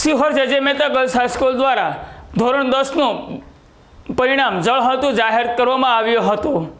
સિહોર જે જે Mehta girls high school દ્વારા ધોરણ દસનું પરિણામ જળહળતું જાહેર કરવામાં આવ્યું હતું.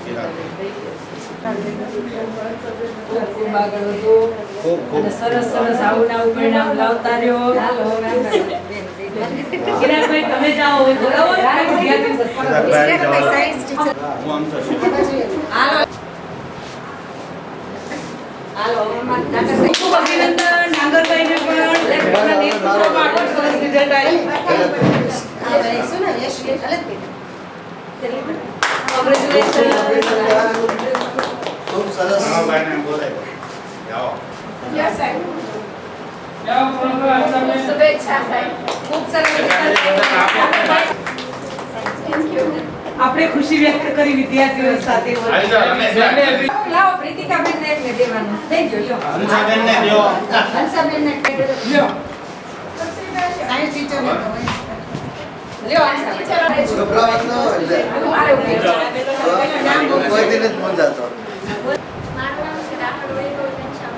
સરસ સરસ આવું આવું પરિણામ લાવતા રહ્યો કિરણભાઈ તમે પણ ખૂબ સરસ. હા ભાઈને બોલાય. જાઓ. યસ સાહેબ શુભેચ્છા સાહેબ. ખૂબ સરસ. થેન્ક યુ આપણે ખુશી વ્યક્ત કરી વિદ્યાર્થીઓ સાથે. લાવો પ્રીતિકાબેન ને એકને દેવાનું. થઈ ગયો લ્યો. સાયન્સ ટીચર લ્યો ન બોલો. કોઈ દિન જ મૂંઝાતો મારું નામ છે રાહુલ વૈભવ ઘનશ્યામ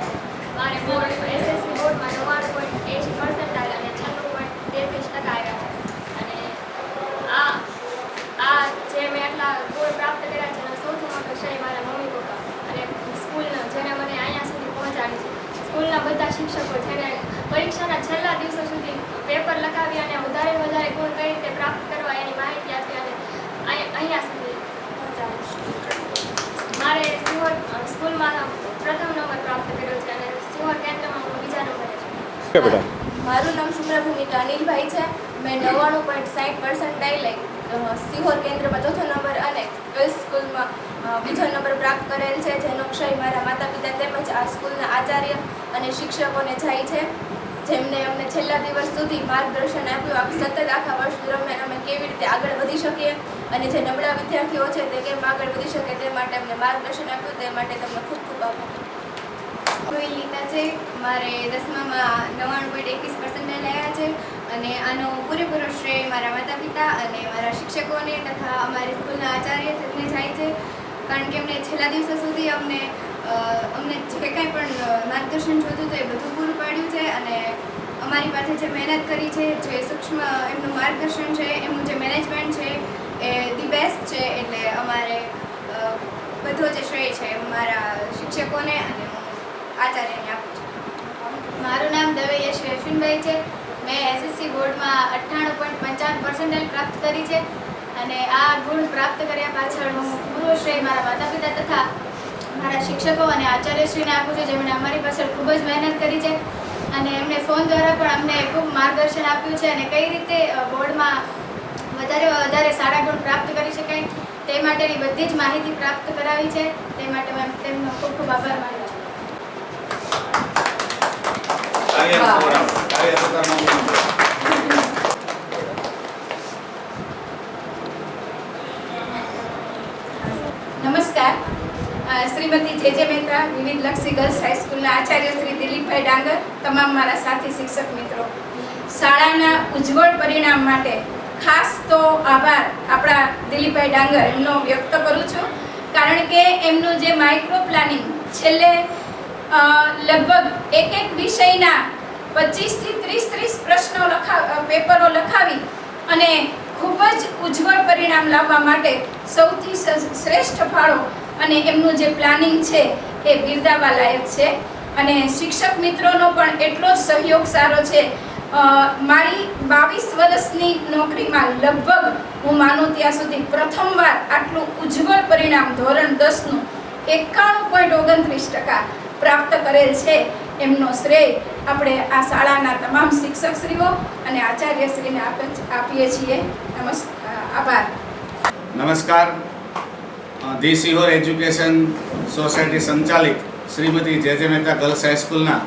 મારે બોર્ડ એસએસસી બોર્ડમાં નવ્વાણું પોઈન્ટ એંશી પર્સન્ટાઇલ અને છન્નું પોઈન્ટ તેત્રીસ ટકા આવ્યા છે અને આ આ જે મેં આટલા ગુણ પ્રાપ્ત કર્યા છે એનો સૌથી મોટો શ્રેય મારા મમ્મી પપ્પા અને સ્કૂલનો જેને મને અહીંયા સુધી પહોંચાડી છે બધા શિક્ષકો જેને પરીક્ષાના છેલ્લા દિવસો સુધી પેપર લખાવી અને વધારે વધારે ગુણ કઈ રીતે પ્રાપ્ત કરવા એની માહિતી આપી અને અહીંયા સુધી પહોંચાડી મારે સિહોર સ્કૂલમાં પ્રથમ નંબર પ્રાપ્ત કર્યો છે અને સિહોર કેન્દ્રમાં હું બીજા નંબરે છું. મારું નામ સુપ્રભૂમિકા અનિલભાઈ છે. મેં નવ્વાણું પોઈન્ટ સાઠ પર્સન્ટાઇલ સિહોર કેન્દ્રમાં ચોથો નંબર અને ગર્લ્સ સ્કૂલમાં બીજો નંબર પ્રાપ્ત કરેલ છે, જેનો ક્ષય મારા માતા પિતા તેમજ આ સ્કૂલના આચાર્ય અને શિક્ષકોને જાય છે. જેમને અમને છેલ્લા દિવસ સુધી માર્ગદર્શન આપ્યું. આપ સતત આખા વર્ષ દરમિયાન અમે કેવી રીતે આગળ વધી શકીએ અને જે નબળા વિદ્યાર્થીઓ છે તે કેમ આગળ વધી શકે તે માટે અમને માર્ગદર્શન આપ્યું. તે માટે તમને ખૂબ ખૂબ આભાર. લીધા છે, મારે દસમામાં નવ્વાણું પોઈન્ટ એકવીસ પર્સન્ટેજ લાયા છે અને આનો પૂરેપૂરો શ્રેય મારા માતા પિતા અને મારા શિક્ષકોને તથા અમારી સ્કૂલના આચાર્ય તેમને જાય છે. કારણ કે અમને છેલ્લા દિવસો સુધી અમને અમને જે કાંઈ પણ માર્ગદર્શન જોતું હતું એ બધું પૂરું પાડ્યું છે અને અમારી પાસે જે મહેનત કરી છે, જે સૂક્ષ્મ, એમનું માર્ગદર્શન છે, એમનું જે મેનેજમેન્ટ છે, એ ધી બેસ્ટ છે એટલે અમારે બધો જે શ્રેય છે મારા શિક્ષકોને અને હું આચાર્યને આપું છું. મારું નામ દવે યશ છે. મેં એસએસસી બોર્ડમાં અઠ્ઠાણું પોઈન્ટ પંચાવન પર્સન્ટેજ પ્રાપ્ત કરી છે. અને આ ગુણ પ્રાપ્ત કર્યા પાછળ હું પૂરો શ્રેય મારા માતા પિતા તથા મારા શિક્ષકો અને આચાર્યશ્રીને આપું છું, જેમણે અમારી પાછળ ખૂબ જ મહેનત કરી છે. અને એમણે ફોન દ્વારા પણ અમને ખૂબ માર્ગદર્શન આપ્યું છે અને કઈ રીતે બોર્ડમાં વધારે વધારે સારા ગુણ પ્રાપ્ત કરી શકાય તે માટેની બધી જ માહિતી પ્રાપ્ત કરાવી છે. તે માટે તેમનો ખૂબ ખૂબ આભાર માનું છું કાર્ય બોલાવો. કાર્ય પોતાનું નમસ્કાર શ્રીમતી જે જે મહેતા વિવિધ લક્ષી ગર્લ્સ હાઈસ્કૂલના આચાર્ય શ્રી દિલીપભાઈ ડાંગર, તમામ મારા સાથી શિક્ષક મિત્રો. શાળાના ઉજ્જવળ પરિણામ માટે ખાસ તો આભાર આપણા દિલીપભાઈ ડાંગર એમનો વ્યક્ત કરું છું. કારણ કે એમનું જે માઇક્રો પ્લાનિંગ છેલ્લે લગભગ એક એક વિષયના પચીસથી ત્રીસ ત્રીસ પ્રશ્નો લખા પેપરો લખાવી અને ખૂબ જ ઉજ્જવળ પરિણામ લાવવા માટે સૌથી શ્રેષ્ઠ ફાળો અને એમનું જે પ્લાનિંગ છે એ બિરદાવા લાયક છે. અને શિક્ષક મિત્રોનો પણ એટલો જ સહયોગ સારો છે. મારી બાવીસ વર્ષની નોકરીમાં લગભગ હું માનું ત્યાં સુધી પ્રથમવાર આટલું ઉજ્જવળ પરિણામ ધોરણ દસનું એકાણું પોઈન્ટ ઓગણત્રીસ ટકા પ્રાપ્ત કરેલ છે. એમનો શ્રેય આપણે આ શાળાના તમામ શિક્ષકશ્રીઓ અને આચાર્યશ્રીને આપે- આપીએ છીએ. નમસ્ આભાર. નમસ્કાર. ધી સિહોર એજ્યુકેશન સોસાયટી સંચાલિત શ્રીમતી જે જે મહેતા ગર્લ્સ હાઈસ્કૂલના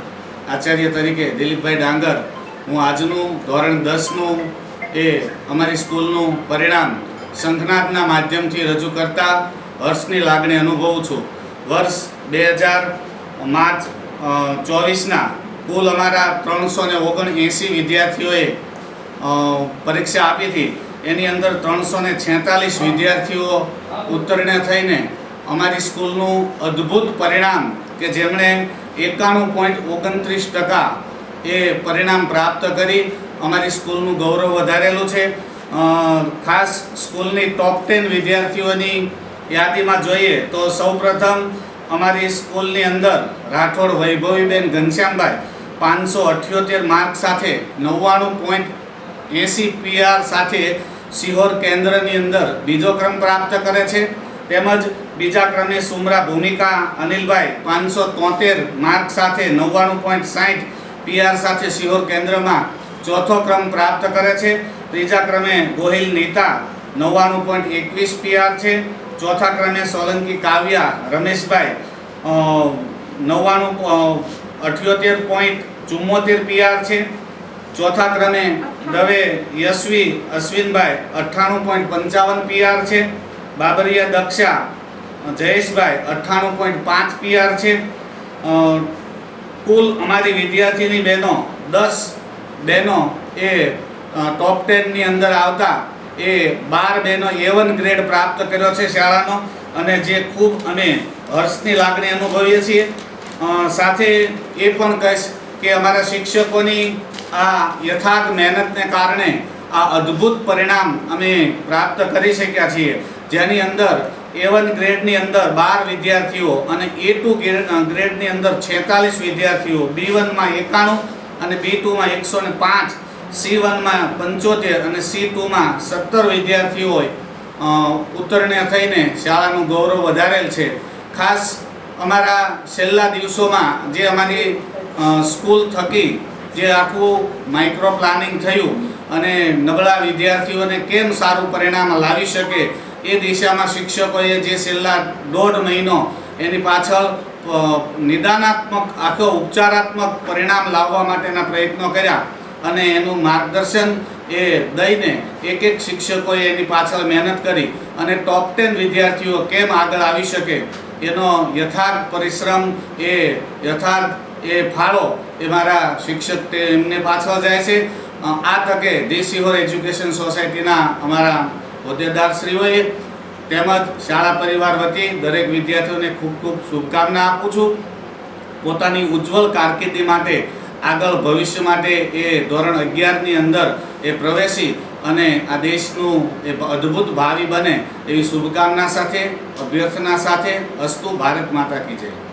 આચાર્ય તરીકે દિલીપભાઈ ડાંગર. હું આજનું ધોરણ દસનું એ અમારી સ્કૂલનું પરિણામ શંખનાથના માધ્યમથી રજૂ કરતા હર્ષની લાગણી અનુભવું છું. વર્ષ બે હજાર માર્ચ ચોવીસના કુલ અમારા ત્રણસો ને ઓગણએંસી વિદ્યાર્થીઓએ પરીક્ષા આપી હતી. એની અંદર ત્રણસો ને છેતાલીસ વિદ્યાર્થીઓ ઉત્તીર્ણ થઈને અમારી સ્કૂલનું અદ્ભુત પરિણામ કે જેમણે એકાણું પોઈન્ટ ઓગણત્રીસ ટકા એ પરિણામ પ્રાપ્ત કરી. અમારી સ્કૂલનું ગૌરવ વધારેલું છે. ખાસ સ્કૂલની ટોપ ટેન વિદ્યાર્થીઓની યાદીમાં જોઈએ તો સૌપ્રથમ અમારી સ્કૂલની અંદર રાઠોડ વૈભવીબેન ઘનશ્યામભાઈ પાંચસો અઠ્યોતેર માર્ક સાથે નવ્વાણું પોઈન્ટ એંસી પીઆર સાથે સિહોર કેન્દ્રની અંદર બીજો ક્રમ પ્રાપ્ત કરે છે. તેમજ બીજા ક્રમે સુમરા ભૂમિકા અનિલભાઈ પાંચસો તોતેર માર્ક સાથે નવ્વાણું પોઈન્ટ સાઠ પીઆર સાથે સિહોર કેન્દ્રમાં ચોથો ક્રમ પ્રાપ્ત કરે છે. ત્રીજા ક્રમે ગોહિલ નીતા નવ્વાણું પોઈન્ટ એકવીસ પીઆર છે. ચોથા ક્રમે સોલંકી કાવ્યા, રમેશભાઈ નવ્વાણું અઠ્યોતેર પોઈન્ટ ચુમ્મોતેર પીઆર છે. ચોથા ક્રમે દવે યશવી, અશ્વિનભાઈ, અઠ્ઠાણું પોઈન્ટ પંચાવન પીઆર છે. બાબરિયા દક્ષા, જયેશભાઈ, અઠ્ઠાણું પોઈન્ટ પાંચ પીઆર છે. કુલ અમારી વિદ્યાર્થીની બહેનો, દસ બહેનો એ ટોપ ટેનની અંદર આવતા એ બાર બહેનો એ વન ગ્રેડ પ્રાપ્ત કર્યો છે શાળાનો. અને જે ખૂબ અમે હર્ષની લાગણી અનુભવીએ છીએ. સાથે એ પણ કહીશ કે અમારા શિક્ષકોની આ યથાર્થ મહેનતને કારણે આ અદ્ભુત પરિણામ અમે પ્રાપ્ત કરી શક્યા છીએ. જેની અંદર એ વન ગ્રેડની અંદર બાર વિદ્યાર્થીઓ અને એ ટુ ગ્રેડની અંદર છેતાલીસ વિદ્યાર્થીઓ બી વનમાં એકાણું અને બી ટુમાં એકસો ને પાંચ સી વનમાં પંચોતેર અને સી ટુમાં સત્તર વિદ્યાર્થીઓએ ઉત્તીર્ણ થઈને શાળાનું ગૌરવ વધારેલ છે. ખાસ અમારા છેલ્લા દિવસોમાં જે અમારી સ્કૂલ થકી જે આખું માઇક્રો પ્લાનિંગ થયું અને નબળા વિદ્યાર્થીઓને કેમ સારું પરિણામ લાવી શકે એ દિશામાં શિક્ષકોએ જે છેલ્લા દોઢ મહિનો એની પાછળ નિદાનાત્મક, આખો ઉપચારાત્મક પરિણામ લાવવા માટેના પ્રયત્નો કર્યા. અને એનું માર્ગદર્શન એ દઈને એક એક શિક્ષકોએ એની પાછળ મહેનત કરી અને ટોપ ટેન વિદ્યાર્થીઓ કેમ આગળ આવી શકે એનો યથાર્થ પરિશ્રમ એ યથાર્થ એ ફાળો એ મારા શિક્ષક એમને પાછળ જાય છે. આ તકે દેશીહોર એજ્યુકેશન સોસાયટીના અમારા હોદ્દેદારશ્રીઓએ તેમજ શાળા પરિવાર વતી દરેક વિદ્યાર્થીઓને ખૂબ ખૂબ શુભકામના આપું છું. પોતાની ઉજ્જવળ કારકિર્દી માટે આગળ ભવિષ્ય માટે એ ધોરણ અગિયારની અંદર એ પ્રવેશી અને આ દેશનું એ અદ્ભુત ભાવિ બને એવી શુભકામના સાથે, અભ્યર્થના સાથે, અસ્તુ ભારત માતા કી જય.